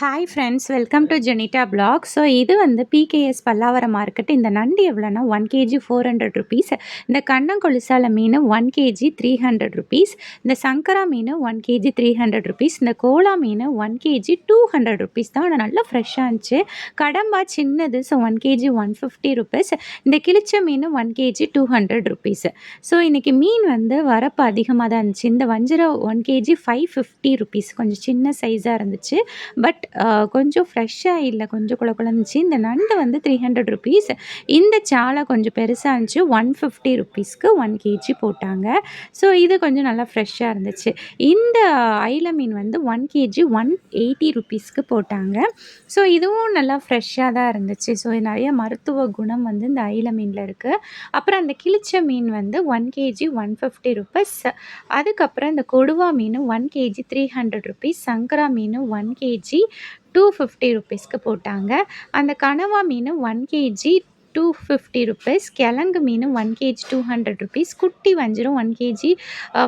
Hi friends welcome to Jenita blog so இது வந்து PKS Pallavaram market இந்த நண்டு எவ்வளோனா one KG four hundred rupees இந்த கண்ணங்கொலிசால மீன் one KG three hundred rupees இந்த சங்கரா மீன் one KG three hundred rupees இந்த கோலா மீன் one KG two hundred rupees தான் ஆனால் நல்லா ஃப்ரெஷ்ஷாக இருந்துச்சு. கடம்பா சின்னது so one KG one fifty rupees இந்த கிழிச்ச மீன் one KG two hundred rupees so இன்றைக்கி மீன் வந்து வரப்பு அதிகமாக தான் இருந்துச்சு. இந்த வஞ்சிரம் one KG five fifty rupees கொஞ்சம் சின்ன சைஸாக இருந்துச்சு. பட் கொஞ்சம் ஃப்ரெஷ்ஷாக இல்லை கொஞ்சம் குழ குழந்துச்சு. இந்த நண்டு வந்து த்ரீ ஹண்ட்ரட் ருபீஸ் இந்த சாலை கொஞ்சம் பெருசாக இருந்துச்சு. ஒன் ஃபிஃப்டி ருபீஸ்க்கு ஒன் கேஜி போட்டாங்க. ஸோ இது கொஞ்சம் நல்லா ஃப்ரெஷ்ஷாக இருந்துச்சு. இந்த ஐல மீன் வந்து ஒன் கேஜி ஒன் எயிட்டி ருபீஸ்க்கு போட்டாங்க. ஸோ இதுவும் நல்லா ஃப்ரெஷ்ஷாக தான் இருந்துச்சு. ஸோ நிறைய மருத்துவ குணம் வந்து இந்த ஐல மீனில் இருக்குது அப்புறம் அந்த கிழிச்ச மீன் வந்து one KG one fifty rupees அதுக்கப்புறம் இந்த கொடுவா மீன் one KG three hundred rupees சங்கரா மீன் ஒன் கேஜி டூ ஃபிஃப்டி ருபீஸ்க்கு போட்டாங்க. அந்த கனவா மீன் one KG two fifty rupees கிழங்கு மீன் one KG two hundred rupees குட்டி வஞ்சிரம் one KG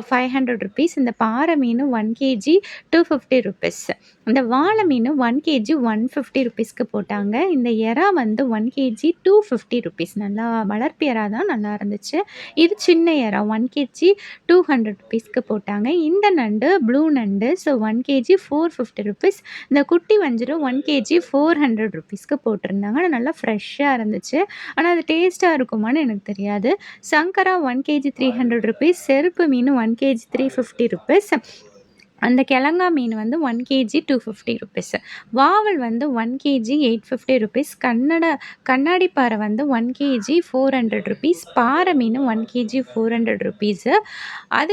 five hundred rupees இந்த பாறை மீன் one KG two fifty rupees இந்த வாழை மீன் ஒன் கேஜி ஒன் ஃபிஃப்டி ருபீஸ்க்கு போட்டாங்க. இந்த எறா வந்து one KG two fifty rupees நல்லா வளர்ப்பு எறா தான் நல்லா இருந்துச்சு. இது சின்ன எறா ஒன் கேஜி டூ ஹண்ட்ரட் ருபீஸ்க்கு போட்டாங்க. இந்த நண்டு ப்ளூ நண்டு so one KG four fifty rupees இந்த குட்டி வஞ்சிரம் ஒன் கேஜி ஃபோர் ஹண்ட்ரட் ருபீஸ்க்கு போட்டிருந்தாங்க. ஆனால் நல்லா ஃப்ரெஷ்ஷாக இருந்துச்சு. ஆனால் அது டேஸ்ட்டாக இருக்குமான்னு எனக்கு தெரியாது. சங்கரா one KG three hundred rupees செருப்பு மீன் one KG three fifty rupees அந்த கிழங்கா மீன் வந்து one KG two fifty rupees வாவல் வந்து one KG eight fifty rupees Kannada கண்ணாடி பாறை வந்து one KG four hundred rupees பாறை மீன் one KG four hundred rupees அது